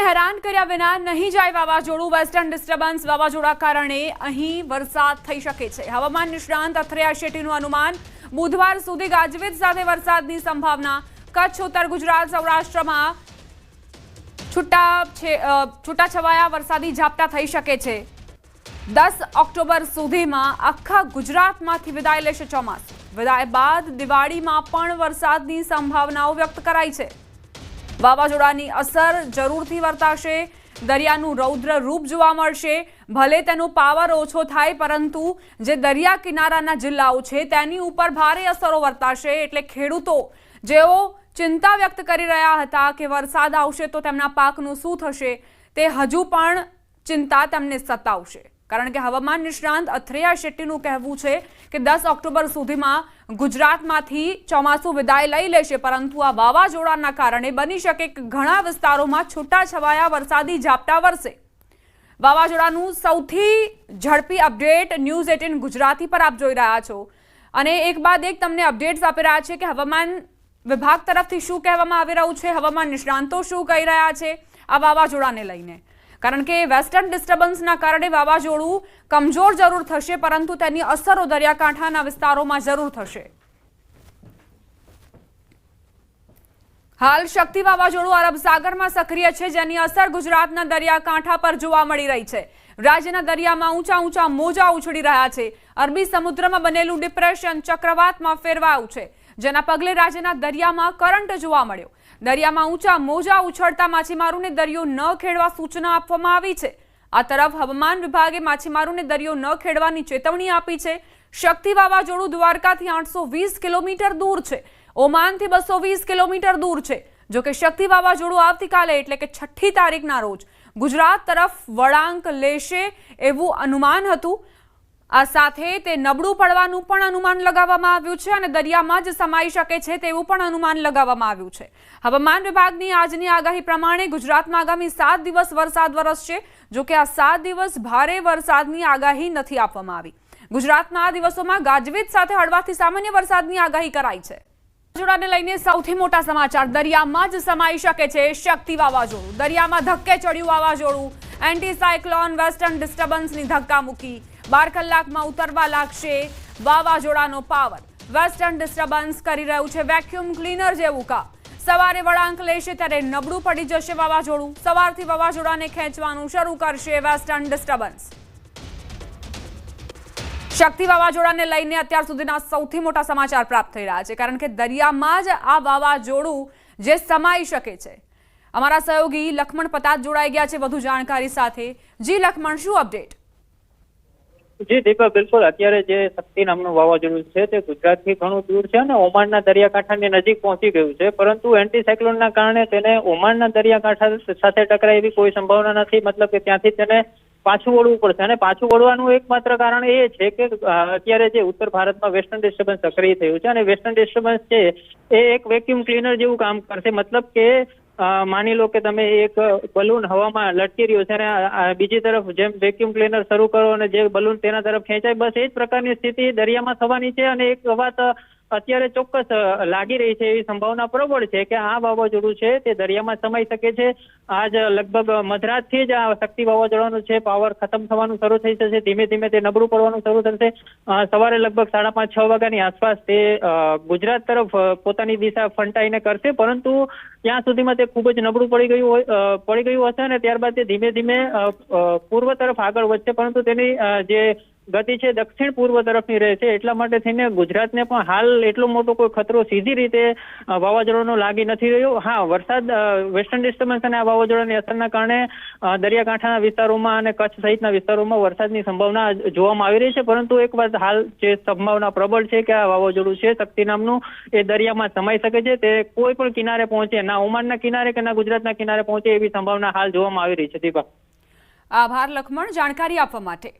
લોકોને હેરાન કર્યા વિના નહીં જાય વાવાઝોડું વેસ્ટર્ન ડિસ્ટર્બન્સ વાવાઝોડા કારણે અહીં વરસાદ થઈ શકે છે. હવામાન નિષ્ણાંત અથરિયા શેટ્ટીનું અનુમાન. બુધવાર સુધી ગાજવીજ સાથે વરસાદની સંભાવના. કચ્છ, ઉત્તર ગુજરાત, સૌરાષ્ટ્રમાં છૂટા છૂટાછવાયા વરસાદી ઝાપટા થઈ શકે છે. દસ ઓક્ટોબર સુધીમાં આખા ગુજરાતમાંથી વિદાય લેશે ચોમાસું. વિદાય બાદ દિવાળીમાં પણ વરસાદની સંભાવનાઓ વ્યક્ત કરાઈ છે. વાવાઝોડાની અસર જરૂરથી વર્તાશે. દરિયાનું રૌદ્ર રૂપ જોવા મળશે. ભલે તેનો પાવર ઓછો થાય, પરંતુ જે દરિયા કિનારાના જિલ્લાઓ છે, તેની ઉપર ભારે અસરો વર્તાશે. એટલે ખેડૂતો જેઓ ચિંતા વ્યક્ત કરી રહ્યા હતા કે વરસાદ આવશે તો તેમના પાકનું શું થશે, તે હજુ પણ ચિંતા તેમને સતાવશે. કારણ કે હવામાન નિષ્ણાંત અથરેયા શેટ્ટીનું કહેવું છે કે દસ ઓક્ટોબર સુધીમાં ગુજરાતમાંથી ચોમાસું વિદાય લઈ લેશે, પરંતુ આ વાવાઝોડાના કારણે બની શકે કે ઘણા વિસ્તારોમાં છૂટાછવાયા વરસાદી ઝાપટા વરસે. વાવાઝોડાનું સૌથી ઝડપી અપડેટ ન્યૂઝ એટીન ગુજરાતી પર આપ જોઈ રહ્યા છો. અને એક બાદ એક તમને અપડેટ્સ આપી રહ્યા છે કે હવામાન વિભાગ તરફથી શું કહેવામાં આવી રહ્યું છે, હવામાન નિષ્ણાંતો શું કહી રહ્યા છે આ વાવાઝોડાને લઈને. કારણ કે વેસ્ટર્ન ડિસ્ટર્બન્સના કારણે વાવાઝોડું કમજોર જરૂર થશે, પરંતુ તેની અસરો દરિયાકાંઠાના વિસ્તારોમાં જરૂર થશે. હાલ શક્તિ વાવાઝોડું અરબ સાગરમાં સક્રિય છે, જેની અસર ગુજરાતના દરિયાકાંઠા પર જોવા મળી રહી છે. રાજ્યના દરિયામાં ઊંચા ઊંચા મોજા ઉછળી રહ્યા છે. અરબી સમુદ્રમાં બનેલું ડિપ્રેશન ચક્રવાતમાં ફેરવાયું છે. જેના પગલે રાજ્યના દરિયામાં કરંટ જોવા મળ્યો. દરિયામાં ઊંચા મોજા ઉછળતા માછીમારોને દરિયો ન ખેડવા સૂચના આપવામાં આવી છે. આ તરફ હવામાન વિભાગે માછીમારોને દરિયો ન ખેડવાની ચેતવણી આપી છે. શક્તિ વાવાઝોડું દ્વારકાથી આઠસો કિલોમીટર દૂર છે. ઓમાનથી બસો કિલોમીટર દૂર છે. જો કે શક્તિ વાવાઝોડું આવતીકાલે એટલે કે છઠ્ઠી તારીખના રોજ ગુજરાત તરફ વળાંક લેશે એવું અનુમાન હતું. આ સાથે તે નબળું પડવાનું પણ અનુમાન લગાવવામાં આવ્યું છે અને દરિયામાં જ સમાઈ શકે છે તેવું પણ અનુમાન લગાવવામાં આવ્યું છે. હવામાન વિભાગની આજની આગાહી પ્રમાણે ગુજરાતમાં આગામી સાત દિવસ વરસાદ વરસશે જોકે આ સાત દિવસ ભારે વરસાદની આગાહી નથી આપવામાં આવી. ગુજરાતના આ દિવસોમાં ગાજવીજ સાથે હળવાથી સામાન્ય વરસાદની આગાહી કરાઈ છે. વાવાઝોડાને લઈને સૌથી મોટા સમાચાર. દરિયામાં જ સમાઈ શકે છે શક્તિ વાવાઝોડું. દરિયામાં ધક્કે ચડ્યું વાવાઝોડું. એન્ટી સાયક્લોન વેસ્ટર્ન ડિસ્ટર્બન્સની ધક્કા મૂકી. બાર કલાકમાં ઉતરવા લાગશે વાવાઝોડાનો પાવર. વેસ્ટર્ન ડિસ્ટર્બન્સ કરી રહ્યું છે વેક્યુમ ક્લીનર જેવું કામ. સવારે વળાંક લેશે ત્યારે નબળું પડી જશે વાવાઝોડું. સવારથી વાવાઝોડાને ખેંચવાનું શરૂ કરશે વેસ્ટર્ન ડિસ્ટર્બન્સ શક્તિ વાવાઝોડાને લઈને અત્યાર સુધીના સૌથી મોટા સમાચાર પ્રાપ્ત થઈ રહ્યા છે, કારણ કે દરિયામાં જ આ વાવાઝોડું જે સમાઈ શકે છે. અમારા સહયોગી લખમણ પતાત જોડાઈ ગયા છે વધુ જાણકારી સાથે. જી લખમણ, શું અપડેટ? જી દીપા બિલકુલ અત્યારે જે શક્તિ નામનું વાવાઝોડું છે તે ગુજરાતથી ઘણું દૂર છે અને ઓમાનના દરિયાકાંઠાની નજીક પહોંચી ગયું છે. પરંતુ એન્ટીસાયક્લોનના કારણે તેને ઓમાનના દરિયાકાંઠા સાથે ટકરાય એવી કોઈ સંભાવના નથી. મતલબ કે ત્યાંથી તેને પાછું વળવું પડશે. અને પાછું વળવાનું એકમાત્ર કારણ એ છે કે અત્યારે જે ઉત્તર ભારતમાં વેસ્ટર્ન ડિસ્ટર્બન્સ સક્રિય થયું છે. અને વેસ્ટર્ન ડિસ્ટર્બન્સ છે એ એક વેક્યુમ ક્લીનર જેવું કામ કરશે. મતલબ કે માની લો કે તમે એક બલૂન હવામાં લટકી રહ્યો છે અને બીજી તરફ જેમ વેક્યુમ ક્લીનર શરૂ કરો અને જે બલૂન તેના તરફ ખેંચાય, બસ એ જ પ્રકારની સ્થિતિ દરિયામાં થવાની છે અને એક વાત અત્યારે ચોક્કસ લાગી રહી છે એવી સંભાવના પ્રબળ છે કે આ વાવાઝોડું છે તે દરિયામાં સમાઈ શકે છે. આજ લગભગ મધરાતથી જ આ શક્તિ વાવાઝોડાનું છે પાવર ખતમ થવાનું શરૂ થઈ જશે, ધીમે ધીમે તે નબળું પડવાનું શરૂ થશે. સવારે લગભગ સાડા પાંચ, છ વાગ્યાની આસપાસ તે ગુજરાત તરફ પોતાની દિશા ફંટાઈને કરશે, પરંતુ ત્યાં સુધીમાં તે ખૂબ જ નબળું પડી ગયું પડી ગયું હશે અને ત્યારબાદ તે ધીમે ધીમે પૂર્વ તરફ આગળ વધશે, પરંતુ તેની જે ગતિ છે દક્ષિણ પૂર્વ તરફની રહેશે એટલા માટે થઈને ગુજરાતને પણ હાલ એટલો મોટો કોઈ ખતરો સીધી રીતે વાવાઝોડાનો લાગી નથી રહ્યો. હા, વરસાદ વેસ્ટર્ન ડિસ્ટર્બન્સ અને આ વાવાઝોડાની અસરના કારણે દરિયાકાંઠાના વિસ્તારોમાં અને કચ્છ સહિતના વિસ્તારોમાં વરસાદની સંભાવના જોવામાં આવી રહી છે. પરંતુ એક વાત હાલ જે સંભાવના પ્રબળ છે કે આ વાવાઝોડું છે, શક્તિ નામનું, એ દરિયામાં સમાઈ શકે છે. તે કોઈ પણ કિનારે પહોંચે, ના ઓમાનના કિનારે કે ના ગુજરાતના કિનારે પહોંચે એવી સંભાવના હાલ જોવામાં આવી રહી છે, દીપક. આભાર, લખમણ. જાણકારી આપવા માટે.